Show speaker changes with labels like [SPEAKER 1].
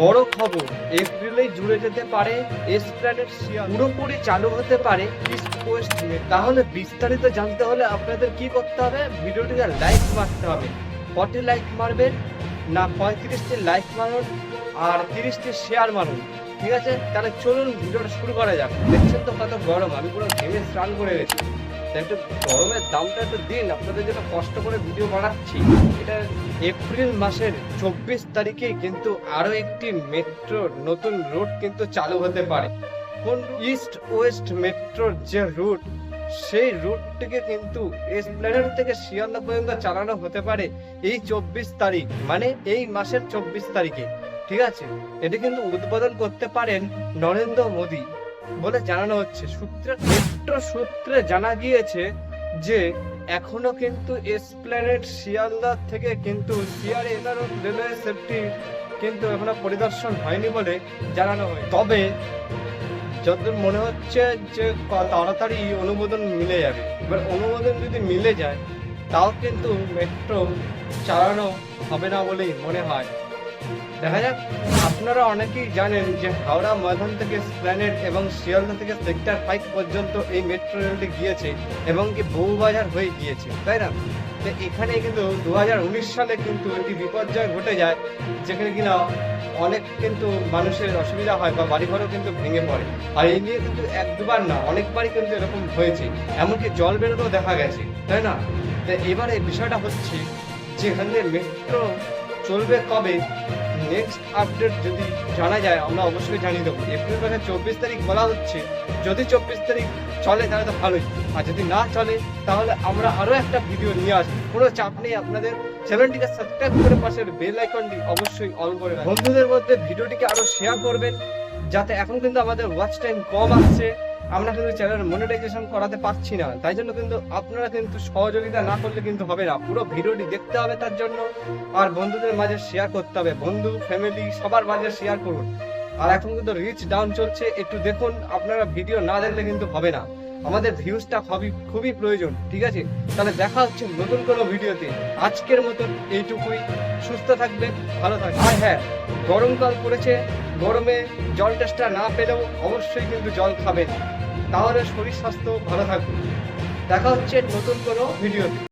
[SPEAKER 1] বড় খবর, এপ্রিলেই জুড়ে যেতে পারে এসপ্ল্যানেড শেয়ার পুরোপুরি চালু হতে পারে ইস্ট তাহলে বিস্তারিত জানতে হলে আপনাদের কি করতে হবে? ভিডিওটিকে লাইক মারতে হবে। কটি লাইক মারবেন? না, পঁয়ত্রিশটি লাইক মারুন আর তিরিশটি শেয়ার মারুন। ঠিক আছে? তাহলে চলুন ভিডিওটা শুরু করা যাক। দেখছেন তো কত গরম? আমি পুরো ঘেমে স্নান করে গেছি একটু গরমের দামটা একটু দিন, আপনাদের জন্য কষ্ট করে ভিডিও বানাচ্ছি। এটা এপ্রিল মাসের চব্বিশ তারিখে কিন্তু আরও একটি মেট্রো নতুন রুট কিন্তু চালু হতে পারে। কোন ইস্ট ওয়েস্ট মেট্রোর যে রুট সেই রুটটিকে কিন্তু এসপ্ল্যানেড থেকে শিয়ালদা পর্যন্ত চালানো হতে পারে এই চব্বিশ তারিখ মানে এই মাসের চব্বিশ তারিখে। ঠিক আছে? এটি কিন্তু উদ্বোধন করতে পারেন নরেন্দ্র মোদী। বলে জানানো হচ্ছে। সূত্রে সূত্রে জানা গিয়েছে যে, এখনও কিন্তু এসপ্ল্যানেড শিয়ালদা থেকে কিন্তু সিআর এগারো রেলওয়ে সেফটি কিন্তু এখনও পরিদর্শন হয়নি বলে জানানো হয় তবে যতদূর মনে হচ্ছে যে তাড়াতাড়ি অনুমোদন মিলে যাবে। এবার অনুমোদন যদি মিলে যায়, তাও কিন্তু মেট্রো চালানো হবে না বলেই মনে হয়। দেখা যাক, আপনারা অনেকেই জানেন যে হাওড়া ময়দান থেকে স্প্ল্যানেট এবং শিয়ালদা থেকে সেক্টর ফাইভ পর্যন্ত এই মেট্রো রেলটি গিয়েছে এবং কি বউবাজার হয়ে গিয়েছে, তাই না? তো এখানে কিন্তু দু হাজার উনিশ সালে কিন্তু একটি বিপর্যয় ঘটে যায়, যেখানে কিনা অনেক কিন্তু মানুষের অসুবিধা হয় বা বাড়িঘরও কিন্তু ভেঙে পড়ে। আর এই নিয়ে কিন্তু এক দুবার না, অনেকবারই কিন্তু এরকম হয়েছে, এমনকি জল বেরোতেও দেখা গেছে, তাই না? তো এবারে বিষয়টা হচ্ছে যে এখানে মেট্রো চলবে কবে? নেক্সট আপডেট যদি জানা যায়, আমরা অবশ্যই জানিয়ে দেবো। এপ্রিল মাসের চব্বিশ তারিখ বলা হচ্ছে, যদি চব্বিশ তারিখ চলে, তাহলে তো ভালোই। আর যদি না চলে, তাহলে আমরা আরও একটা ভিডিও নিয়ে আসব। কোনো চাপ নেই আপনাদের চ্যানেলটিকে সাবস্ক্রাইব করে পাশের বেল আইকনটি অবশ্যই অল করে বন্ধুদের মধ্যে ভিডিওটিকে আরও শেয়ার করবেন, যাতে এখন কিন্তু আমাদের ওয়াচ টাইম কম আসছে। আমরা কিন্তু চ্যানেল মনিটাইজেশন করাতে পারছি না। তাই জন্য কিন্তু আপনারা কিন্তু সহযোগিতা না করলে কিন্তু হবে না। পুরো ভিডিওটি দেখতে হবে তার জন্য আর বন্ধুদের মাঝে শেয়ার করতে হবে। বন্ধু ফ্যামিলি সবার মাঝে শেয়ার করুন। আর এখন কিন্তু রিচ ডাউন চলছে। একটু দেখুন, আপনারা ভিডিও না দেখলে কিন্তু হবে না। আমাদের ভিউজটা খুবই খুবই প্রয়োজন, ঠিক আছে? তাহলে দেখা হচ্ছে নতুন কোনো ভিডিওতে। আজকের মতন এইটুকুই। সুস্থ থাকবেন, ভালো থাকবেন। আর হ্যাঁ গরমকাল পড়েছে, গরমে জল টেস্টটা না পেলেও অবশ্যই কিন্তু জল খাবেন। তাহলে শরীর স্বাস্থ্য ভালো থাকবে। দেখা হচ্ছে নতুন কোনো ভিডিওতে।